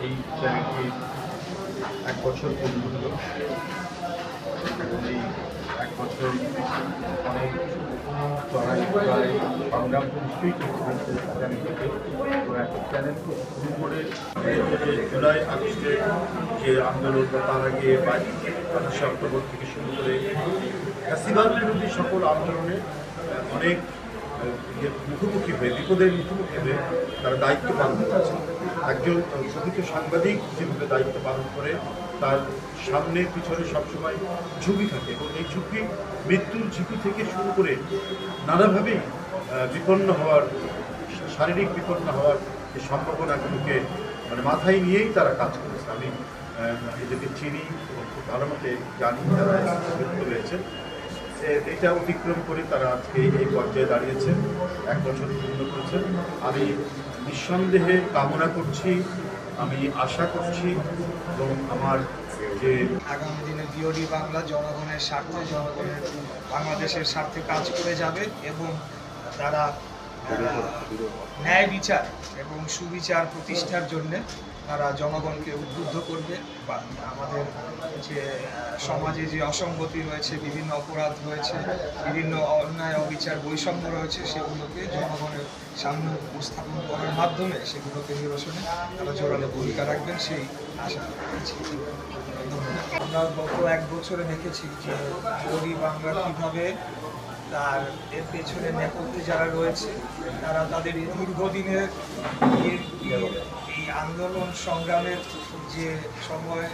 এই চ্যানেলটি এক বছর পূর্ণ হল এবং এই এক বছর অনেক জুলাই আগস্টে যে আন্দোলন তার আগে বাইশ অক্টোবর থেকে শুরু করে সকল আন্দোলনে অনেক মুখোমুখি হয়ে, বিপদের মুখোমুখি হয়ে তারা দায়িত্ব পালন করেছে। একজন সাংবাদিক যেভাবে দায়িত্ব পালন করে তার সামনে, পিছনে সবসময় ঝুঁকি থাকে এবং এই ঝুঁকি মৃত্যুর ঝুঁকি থেকে শুরু করে নানাভাবেই বিপন্ন হওয়ার, শারীরিক বিপন্ন হওয়ার যে সম্ভাবনাগুলোকে মানে মাথায় নিয়েই তারা কাজ করেছে। আমি এদেরকে চিনি এবং খুব ভালো মতে জানি যারা যুক্ত রয়েছে এটা অতিক্রম করে তারা আজকে এই পর্যায়ে দাঁড়িয়েছেন এক বছর পূর্ণ করেছেন আমি নিঃসন্দেহে কামনা করছি আমি আশা করছি এবং আমার যে আগামী দিনে বিওডি বাংলা জনগণের স্বার্থে, জনগণের বাংলাদেশের স্বার্থে কাজ করে যাবে এবং তারা ন্যায় বিচার এবং সুবিচার প্রতিষ্ঠার জন্য তারা জনগণকে উদ্বুদ্ধ করবে বা আমাদের যে সমাজে যে অসঙ্গতি রয়েছে, বিভিন্ন অপরাধ রয়েছে, বিভিন্ন অন্যায়, অবিচার, বৈষম্য রয়েছে, সেগুলোকে জনগণের সামনে উপস্থাপন করার মাধ্যমে সেগুলোকে নিরসনে তারা জোরালো ভূমিকা রাখবেন, সেই আশা করছি আমরা গত এক বছরে দেখেছি যে গরিব বাংলা কীভাবে তার এর পেছনে নেপথ্যে যারা রয়েছে, তারা তাদের দীর্ঘদিনের এই আন্দোলন সংগ্রামের যে সময়,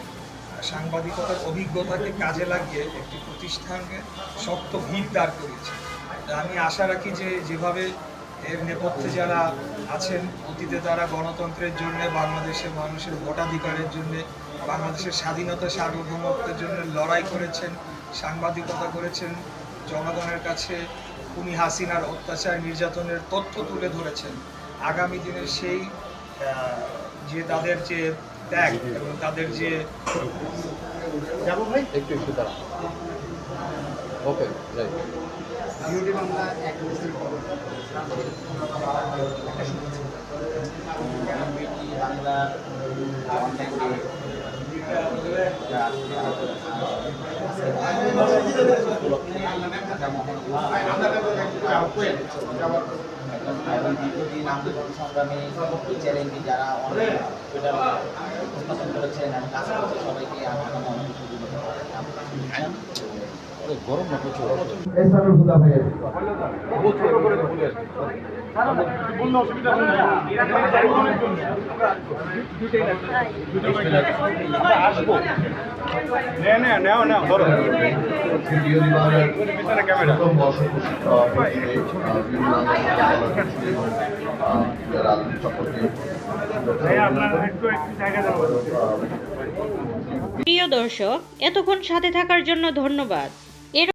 সাংবাদিকতার অভিজ্ঞতাকে কাজে লাগিয়ে একটি প্রতিষ্ঠানকে শক্ত ভিড় দাঁড় করেছে আমি আশা রাখি যে যেভাবে এর নেপথ্যে যারা আছেন, অতীতে তারা গণতন্ত্রের জন্য, বাংলাদেশের মানুষের ভোটাধিকারের জন্য, বাংলাদেশের স্বাধীনতা সার্বভৌমত্বের জন্য লড়াই করেছেন, সাংবাদিকতা করেছেন জনগণের কাছে উনি হাসিনার অত্যাচার নির্যাতনের তথ্য তুলে ধরেছেন। আগামী দিনে সেই যে তাদের যে ত্যাগ এবং তাদের যে যাব ভাই? একটু একটু দাঁড়া ওকে যাই। বাংলা বছর পর বাংলা অনেকে এবং দীর্ঘদিন আন্দোলন সংগ্রামে চ্যালেঞ্জে যারা অনেক উপস্থাপন করেছেন এবং কাজ করেছে সবাইকে আমার অনেক গরম না প্রচুর। প্রিয় দর্শক এতক্ষণ সাথে থাকার জন্য ধন্যবাদ।